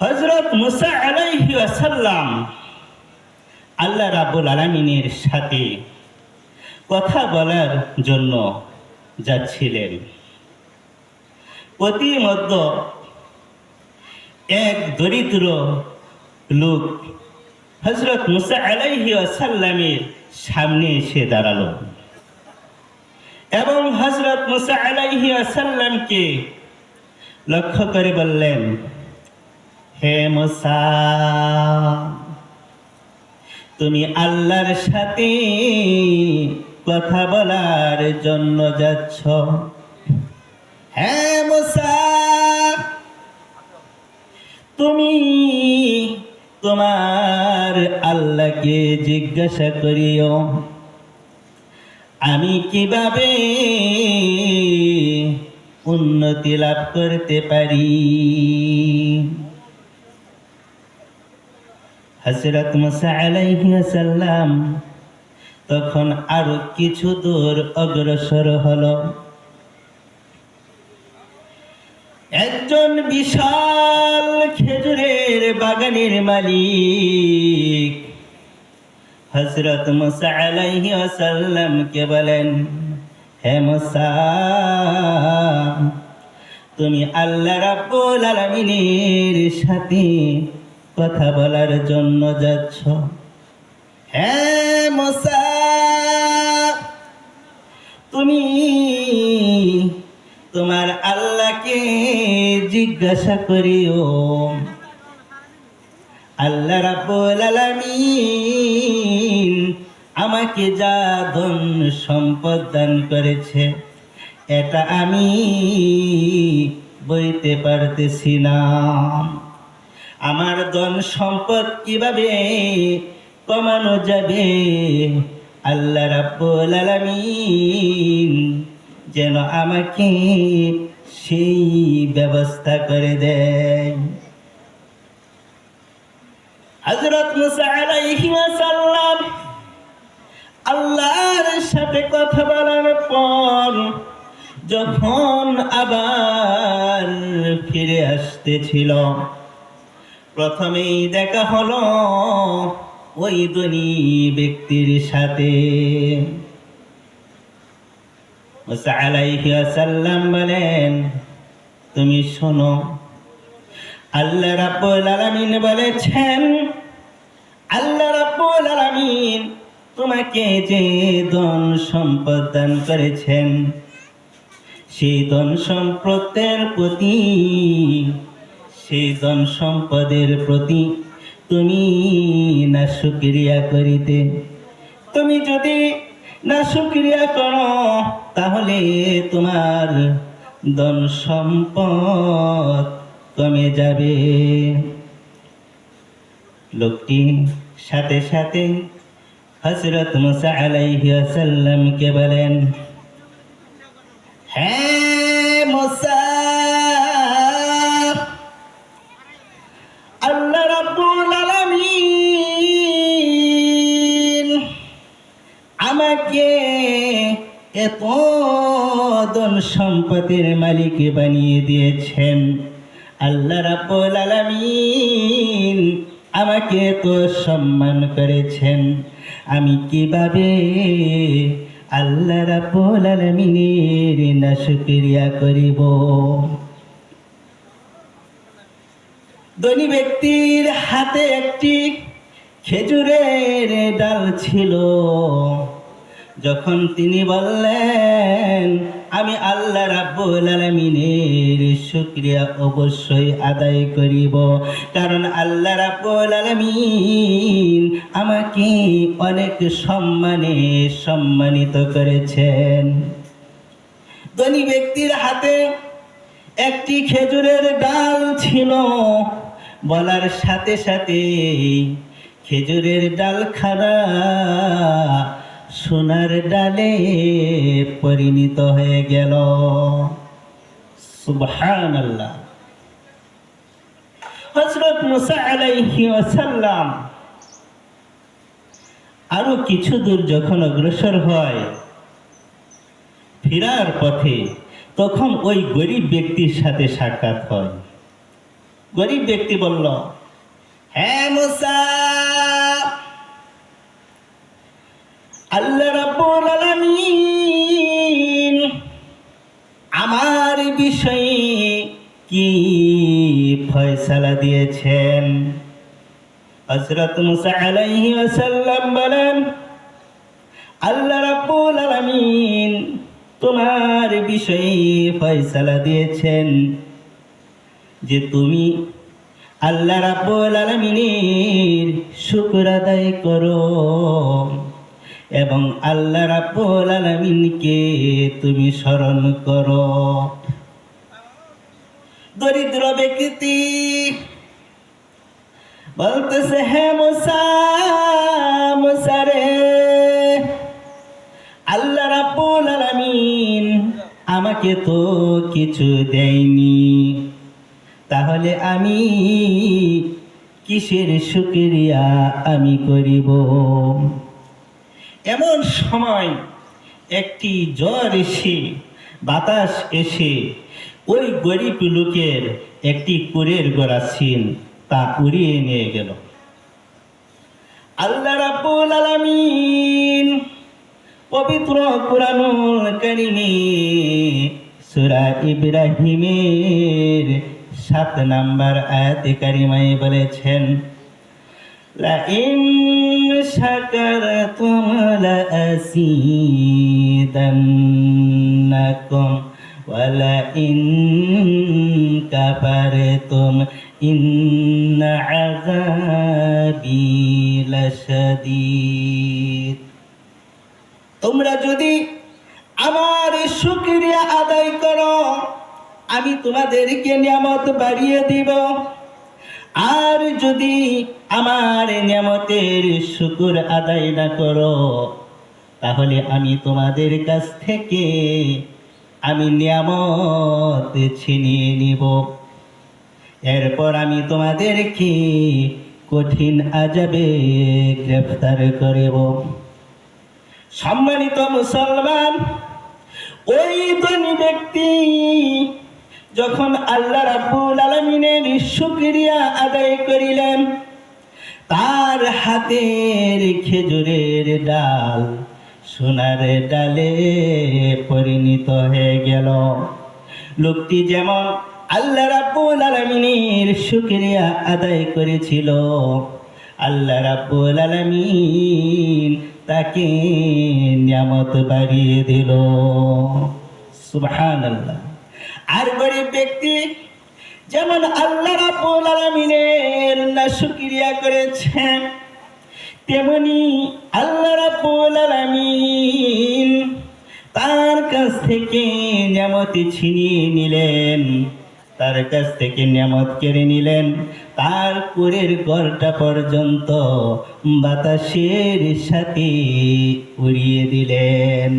হজরত মুসা আলাইহি আসাল্লাম আল্লাহ রাবুল আলমিনের সাথে কথা বলার জন্য যাচ্ছিলেন। প্রতিমধ্য এক দরিদ্র লোক হজরত মুসা আলাইহি আসাল্লামের সামনে এসে দাঁড়াল এবং হজরত মুসা আলাইহি আসাল্লামকে লক্ষ্য করে বললেন হে মুসা, তুমি আল্লাহর সাথে কথা বলার জন্য যাচ্ছ। হ্যাঁ মুসা, তুমি তোমার আল্লাহকে জিজ্ঞাসা করিও, আমি কীভাবে উন্নতি লাভ করতে পারি? হজরত আলাইসাল্লাম তখন আরও কিছু দূর অগ্রসর হলো। একজন বিশাল খেজুরের বাগানের মালিক হজরত মুসা আলাইহি আসাল্লামকে বলেন, হে মুসা, তুমি আল্লাহ রাব্বুল আলামিনের সাথে। কথা বলার জন্য যাচ্ছ? হ্যাঁ মুসা। তুমি তোমার আল্লাহকে জিজ্ঞাসা করিও। আল্লাহ রাব্বুল আমাকে যা ধন সম্পদ দান করেছে, এটা আমি বইতে পারতেছি না। আমার ধন সম্পদ কীভাবে কমানো যাবে? আল্লাহ রাব্বুল আলামিন যেন আমাকে সেই ব্যবস্থা করে দেয় হজরত মুসা আলাইহি ওয়াসাল্লাম আল্লাহর সাথে কথা বলার পর যখন আবার ফিরে আসতেছিল প্রথমেই দেখা হলো ওই ধনী ব্যক্তির সাথে। আলাইহি বলেন, তুমি শোনো। আল্লাহ রাব্বুল আলামিন বলেছেন, আল্লাহ রাব্বুল আলামিন তোমাকে যে ধন সম্পদ দান করেছেন, সেই ধন সম্পদের প্রতি সেই ধন সম্পদের প্রতি। তুমি না সুক্রিয়া করিতে। তুমি যদি না সুক্রিয়া করো, তাহলে তোমার ধন সম্পদ কমে যাবে। লোকটি সাথে সাথে হজরত মুসা আলাইহি আসাল্লামকে বলেন হ্যাঁ মুসা সম্পদের মালিক বানিয়ে দিয়েছেন। আল্লাহ রাব্বুল আলামিন আমাকে তো সম্মান করেছেন। আমি কীভাবে আল্লাহ রাব্বুল আলামিনের না শুকরিয়া করিব? ধনী ব্যক্তির হাতে একটি খেজুরের ডাল ছিল। যখন তিনি বললেন আমি আল্লাহ রাব্বুল আলামিনের শুক্রিয়া অবশ্যই আদায় করিব। কারণ আল্লাহ রাব্বুল আলামিন আমাকে অনেক সম্মানে সম্মানিত করেছেন। ধনী ব্যক্তির হাতে একটি খেজুরের ডাল ছিল। বলার সাথে সাথে খেজুরের ডাল খানা সোনার ডালে পরিণত হয়ে গেল। সুবহান আল্লাহ হজরত মুসা আলাইহি ওয়াসাল্লাম আরও কিছু দূর যখন অগ্রসর হয়, ফেরার পথে তখন ওই গরিব ব্যক্তির সাথে সাক্ষাৎ হয়। গরিব ব্যক্তি বলল হ্যাঁ মুসা আমার বিষয়ে কি ফয়সালা দিয়েছেন? হযরত মুসা আলাইহি ওয়াসাল্লাম বলেন, আল্লাহ রাব্বুল আলামিন তোমার বিষয়ে ফয়সালা দিয়েছেন যে তুমি আল্লাহ রাব্বুল আলামিনের শুকর আদায় করো। এবং আল্লাহ রাব্বুল আলামিনকে তুমি স্মরণ করো। দরিদ্র ব্যক্তি বলতেছে মুসা মুসা রে, আল্লাহ রাব্বুল আলামিন আমাকে তো কিছু দেয়নি। তাহলে আমি কিসের শুকরিয়া আমি করিব? এমন সময় একটি জ্বর এসে, বাতাস এসে ওই গরিব লোকের একটি কুরের গড়া সিন তা উড়িয়ে নিয়ে গেল। আল্লাহ রাব্বুল আলামিন পবিত্র কুরআনুল কারিমে সূরা ইব্রাহিমের সাত নাম্বার আয়াতে কারিমায় বলেছেন, লা ইন شكرتم لأزيدنكم ولئن كفرتم إن عذابي لشديد তোমরা যদি আমার শুকরিয়া আদায় করো আমি তোমাদেরকে নিয়ামত বাড়িয়ে দিব আর যদি আমার নিয়ামতের শুকুর আদায় না করো, তাহলে আমি তোমাদের কাছ থেকে আমি নিয়ামত ছিনিয়ে নিব। এরপর আমি তোমাদেরকে কঠিন আজাবে গ্রেফতার করিব। সম্মানিত মুসলমান, ওই ধনী ব্যক্তি যখন আল্লাহ রাব্বুল আলমিনের শুক্রিয়া আদায় করিলেন, তার হাতের খেজুরের ডাল সোনার ডালে পরিণত হয়ে গেল। লোকটি যেমন আল্লাহ রাব্বুল আলমিনের শুক্রিয়া আদায় করেছিল, আল্লাহ রাব্বুল আলমিন তাকে নিয়ামত বাড়িয়ে দিল। সুবহান আল্লাহ আর গরিব ব্যক্তি যেমন আল্লাহ রাব্বুল আলামিনের না শুকরিয়া করেছেন, তেমনি আল্লাহ রাব্বুল আলামিন তার কাছ থেকে নিয়ামতি ছিনিয়ে নিলেন, তার কাছ থেকে নিয়ামত কেড়ে নিলেন। তার কুরের গড়টা পর্যন্ত বাতাসের সাথে উড়িয়ে দিলেন।